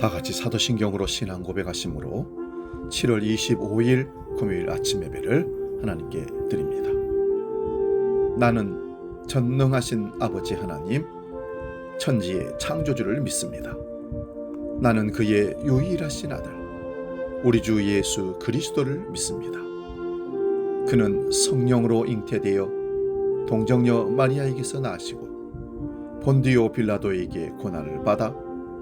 다 같이 사도신경으로 신앙 고백하심으로 7월 25일 금요일 아침 예배를 하나님께 드립니다. 나는 전능하신 아버지 하나님, 천지의 창조주를 믿습니다. 나는 그의 유일하신 아들, 우리 주 예수 그리스도를 믿습니다. 그는 성령으로 잉태되어 동정녀 마리아에게서 나시고 본디오 빌라도에게 고난을 받아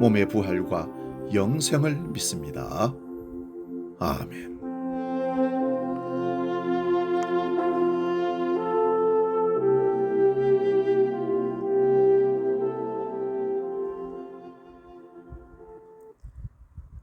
몸의 부활과 영생을 믿습니다. 아멘.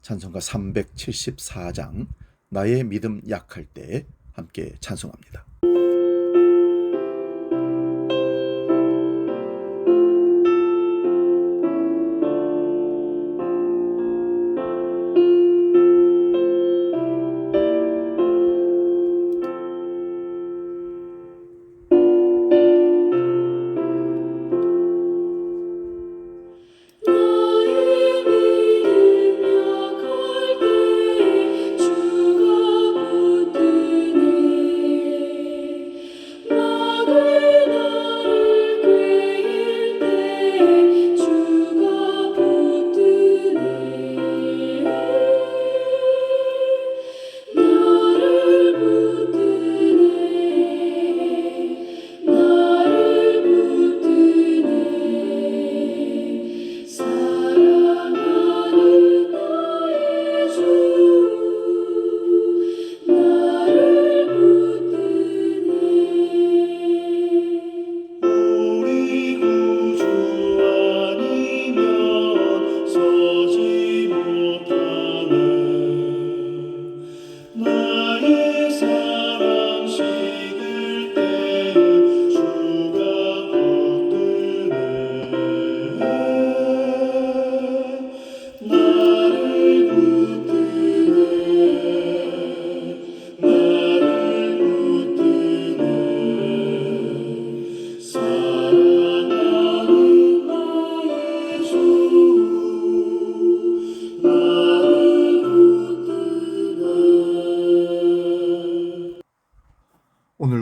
찬송가 374장 나의 믿음 약할 때 함께 찬송합니다.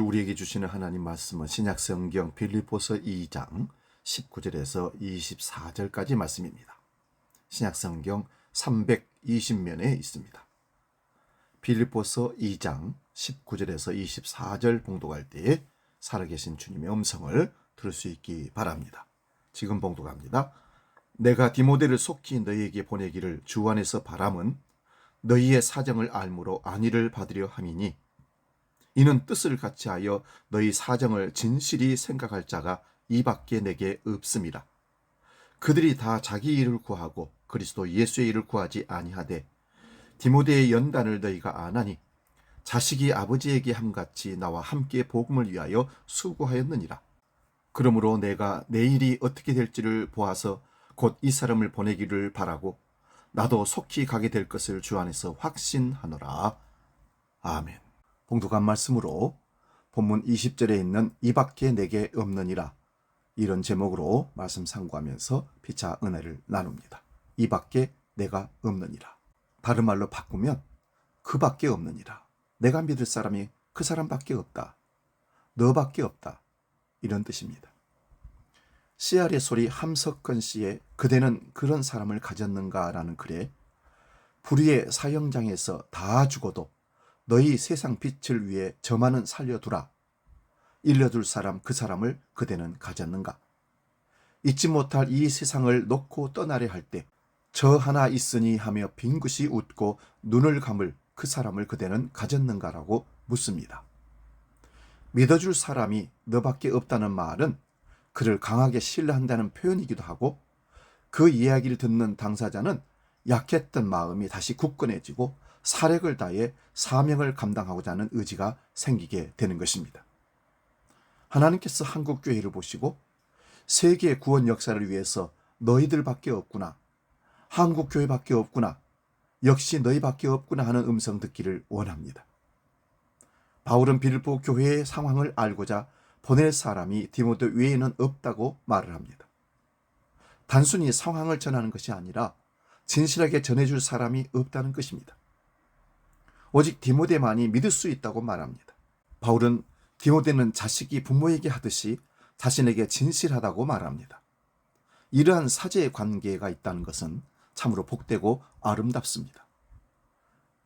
우리에게 주시는 하나님 말씀은 신약 성경 빌립보서 2장 19절에서 24절까지 말씀입니다. 신약 성경 320면에 있습니다. 빌립보서 2장 19절에서 24절 봉독할 때에 살아계신 주님의 음성을 들을 수 있기 바랍니다. 지금 봉독합니다. 내가 디모데를 속히 너희에게 보내기를 주 안에서 바람은 너희의 사정을 알므로 안위를 받으려 함이니 이는 뜻을 같이 하여 너희 사정을 진실이 생각할 자가 이밖에 내게 없음이라. 그들이 다 자기 일을 구하고 그리스도 예수의 일을 구하지 아니하되 디모데의 연단을 너희가 아나니 자식이 아버지에게 함같이 나와 함께 복음을 위하여 수고하였느니라. 그러므로 내가 내일이 어떻게 될지를 보아서 곧 이 사람을 보내기를 바라고 나도 속히 가게 될 것을 주 안에서 확신하노라. 아멘. 봉독한 말씀으로 본문 20절에 있는 이밖에 내게 없느니라 이런 제목으로 말씀 상고하면서 피차 은혜를 나눕니다. 이밖에 내가 없느니라. 다른 말로 바꾸면 그밖에 없느니라. 내가 믿을 사람이 그 사람밖에 없다. 너밖에 없다. 이런 뜻입니다. 씨알의 소리 함석근 씨의 그대는 그런 사람을 가졌는가라는 글에 불의의 사형장에서 다 죽어도 너희 세상 빛을 위해 저만은 살려두라. 일려둘 사람 그 사람을 그대는 가졌는가? 잊지 못할 이 세상을 놓고 떠나려 할 때 저 하나 있으니 하며 빙긋이 웃고 눈을 감을 그 사람을 그대는 가졌는가라고 묻습니다. 믿어줄 사람이 너밖에 없다는 말은 그를 강하게 신뢰한다는 표현이기도 하고 그 이야기를 듣는 당사자는 약했던 마음이 다시 굳건해지고 사력을 다해 사명을 감당하고자 하는 의지가 생기게 되는 것입니다. 하나님께서 한국 교회를 보시고 세계 구원 역사를 위해서 너희들밖에 없구나. 한국 교회밖에 없구나. 역시 너희밖에 없구나 하는 음성 듣기를 원합니다. 바울은 빌보 교회의 상황을 알고자 보낼 사람이 디모데 외에는 없다고 말을 합니다. 단순히 상황을 전하는 것이 아니라 진실하게 전해줄 사람이 없다는 것입니다. 오직 디모데만이 믿을 수 있다고 말합니다. 바울은 디모데는 자식이 부모에게 하듯이 자신에게 진실하다고 말합니다. 이러한 사제의 관계가 있다는 것은 참으로 복되고 아름답습니다.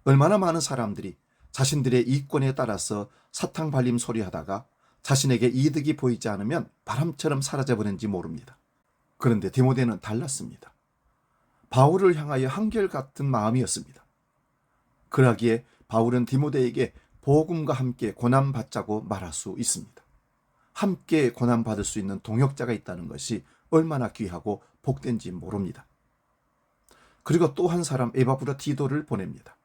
얼마나 많은 사람들이 자신들의 이권에 따라서 사탕 발림 소리 하다가 자신에게 이득이 보이지 않으면 바람처럼 사라져버린지 모릅니다. 그런데 디모데는 달랐습니다. 바울을 향하여 한결같은 마음이었습니다. 그러기에 바울은 디모데에게 복음과 함께 고난 받자고 말할 수 있습니다. 함께 고난 받을 수 있는 동역자가 있다는 것이 얼마나 귀하고 복된지 모릅니다. 그리고 또 한 사람 에바브라 디도를 보냅니다.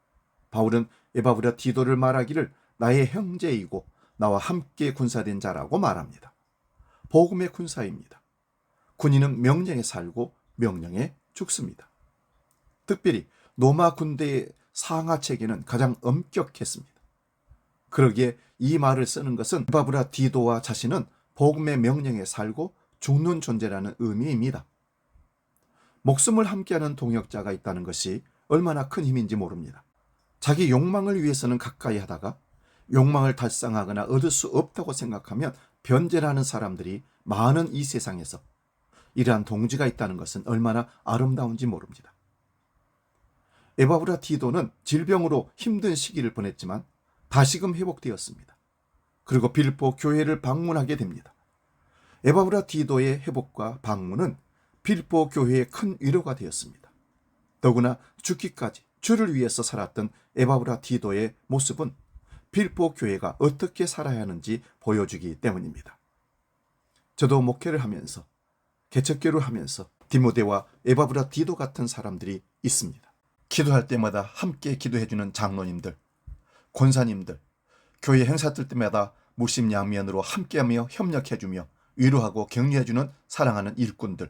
바울은 에바브라 디도를 말하기를 나의 형제이고 나와 함께 군사된 자라고 말합니다. 복음의 군사입니다. 군인은 명령에 살고 명령에 죽습니다. 특별히 로마 군대의 상하 체계는 가장 엄격했습니다. 그러기에 이 말을 쓰는 것은 바브라 디도와 자신은 복음의 명령에 살고 죽는 존재라는 의미입니다. 목숨을 함께하는 동역자가 있다는 것이 얼마나 큰 힘인지 모릅니다. 자기 욕망을 위해서는 가까이 하다가 욕망을 달성하거나 얻을 수 없다고 생각하면 변절하는 사람들이 많은 이 세상에서 이러한 동지가 있다는 것은 얼마나 아름다운지 모릅니다. 에바브라 디도는 질병으로 힘든 시기를 보냈지만 다시금 회복되었습니다. 그리고 빌보 교회를 방문하게 됩니다. 에바브라 디도의 회복과 방문은 빌보 교회의 큰 위로가 되었습니다. 더구나 죽기까지 주를 위해서 살았던 에바브라 디도의 모습은 빌보 교회가 어떻게 살아야 하는지 보여주기 때문입니다. 저도 목회를 하면서 개척교를 하면서 디모데와 에바브라 디도 같은 사람들이 있습니다. 기도할 때마다 함께 기도해주는 장로님들, 권사님들, 교회 행사들 때마다 무심양면으로 함께하며 협력해주며 위로하고 격려해주는 사랑하는 일꾼들,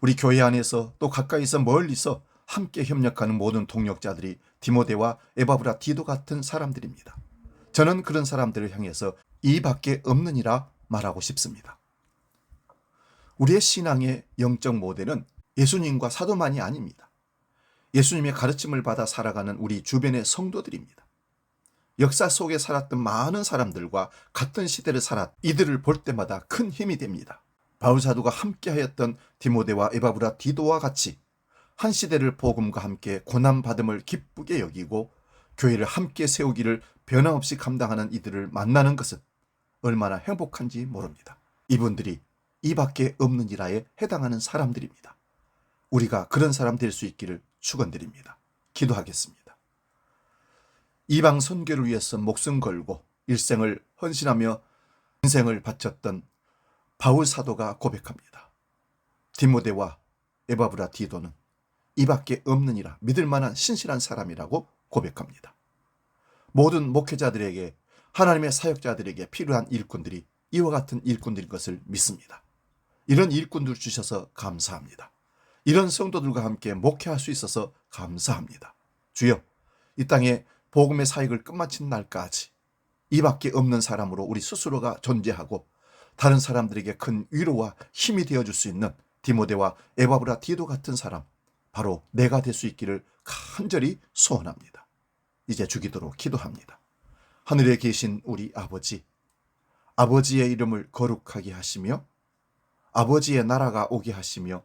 우리 교회 안에서 또 가까이서 멀리서 함께 협력하는 모든 동력자들이 디모데와 에바브라 디도 같은 사람들입니다. 저는 그런 사람들을 향해서 이밖에 없느니라 말하고 싶습니다. 우리의 신앙의 영적 모델은 예수님과 사도만이 아닙니다. 예수님의 가르침을 받아 살아가는 우리 주변의 성도들입니다. 역사 속에 살았던 많은 사람들과 같은 시대를 살았 이들을 볼 때마다 큰 힘이 됩니다. 바울 사도가 함께하였던 디모데와 에바브라 디도와 같이 한 시대를 복음과 함께 고난 받음을 기쁘게 여기고 교회를 함께 세우기를 변함없이 감당하는 이들을 만나는 것은 얼마나 행복한지 모릅니다. 이분들이 이밖에 없는 일화에 해당하는 사람들입니다. 우리가 그런 사람 될 수 있기를 축원드립니다. 기도하겠습니다. 이방 선교를 위해서 목숨 걸고 일생을 헌신하며 인생을 바쳤던 바울 사도가 고백합니다. 디모데와 에바브라 디도는 이밖에 없느니라 믿을 만한 신실한 사람이라고 고백합니다. 모든 목회자들에게 하나님의 사역자들에게 필요한 일꾼들이 이와 같은 일꾼들인 것을 믿습니다. 이런 일꾼들 주셔서 감사합니다. 이런 성도들과 함께 목회할 수 있어서 감사합니다. 주여, 이 땅에 복음의 사역을 끝마친 날까지 이밖에 없는 사람으로 우리 스스로가 존재하고 다른 사람들에게 큰 위로와 힘이 되어 줄 수 있는 디모데와 에바브라 디도 같은 사람, 바로 내가 될 수 있기를 간절히 소원합니다. 이제 주기도록 기도합니다. 하늘에 계신 우리 아버지, 아버지의 이름을 거룩하게 하시며 아버지의 나라가 오게 하시며